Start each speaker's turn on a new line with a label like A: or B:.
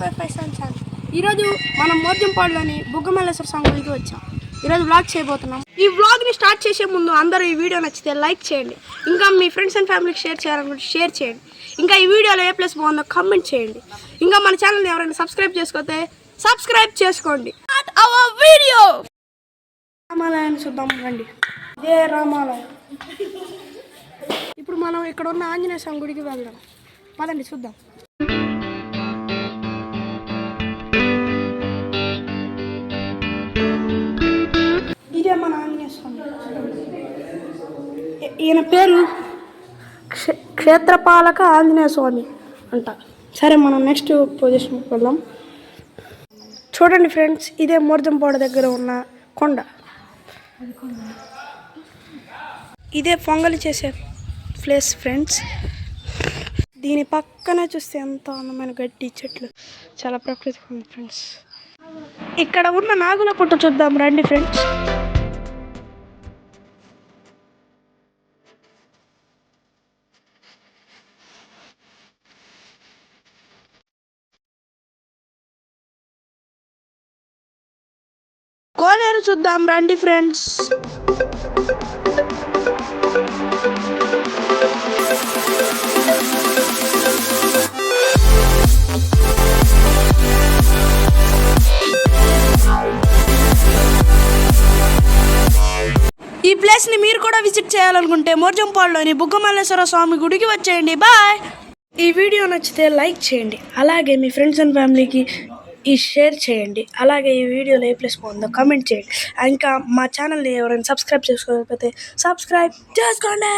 A: Five five seven seven. ఈరోజు మనం మోర్జంపాడులోని బుగ్గమల్లేశ్వర స్వామి గుడికి వచ్చాం. ఈరోజు వ్లాగ్ చేయబోతున్నాం. ఈ వ్లాగ్ని స్టార్ట్ చేసే ముందు అందరూ ఈ వీడియో నచ్చితే లైక్ చేయండి. ఇంకా మీ ఫ్రెండ్స్ అండ్ ఫ్యామిలీకి షేర్ చేయాలనుకుంటే షేర్ చేయండి. ఇంకా ఈ వీడియోలో ఏ ప్లస్ బాగుందో కమెంట్ చేయండి. ఇంకా మన ఛానల్ని ఎవరైనా సబ్స్క్రైబ్ చేసుకోతే సబ్స్క్రైబ్ చేసుకోండి. అవర్ వీడియో రామాలయాన్ని చూద్దాం రండి. ఇదే రామాలయం. ఇప్పుడు మనం ఇక్కడ ఉన్న ఆంజనేయ స్వామి గుడికి వెళ్దాం. పదండి చూద్దాం. ఈయన పేరు క్షే- క్షేత్రపాలక ఆంజనేయ స్వామి అంట. సరే మనం నెక్స్ట్ పొజిషన్కి వెళ్దాం. చూడండి ఫ్రెండ్స్ ఇదే మూర్జంపాడు దగ్గర ఉన్న కొండ. ఇదే పొంగలి చేసే ప్లేస్ ఫ్రెండ్స్ దీని పక్కనే చూస్తే ఎంత అందమైన గడ్డి చెట్లు. చాలా ప్రకృతిగా ఉంది ఫ్రెండ్స్ ఇక్కడ ఉన్న నాగుల పుట్ట చూద్దాం రండి ఫ్రెండ్స్ కోనేరు చూద్దాం రండి ఫ్రెండ్స్. ఈ ప్లేస్ని మీరు కూడా విజిట్ చేయాలనుకుంటే మోర్జంపాడులోని బుగ్గమల్లేశ్వర స్వామి గుడికి వచ్చేయండి. బాయ్ ఈ వీడియో నచ్చితే లైక్ చేయండి. అలాగే మీ ఫ్రెండ్స్ అండ్ ఫ్యామిలీకి ఈ షేర్ చేయండి. అలాగే ఈ వీడియోలో ఏ ప్లేస్ బాగుందో కమెంట్ చేయండి. ఇంకా మా ఛానల్ని ఎవరైనా సబ్స్క్రైబ్ చేసుకోకపోతే సబ్స్క్రైబ్ చేసుకోండి.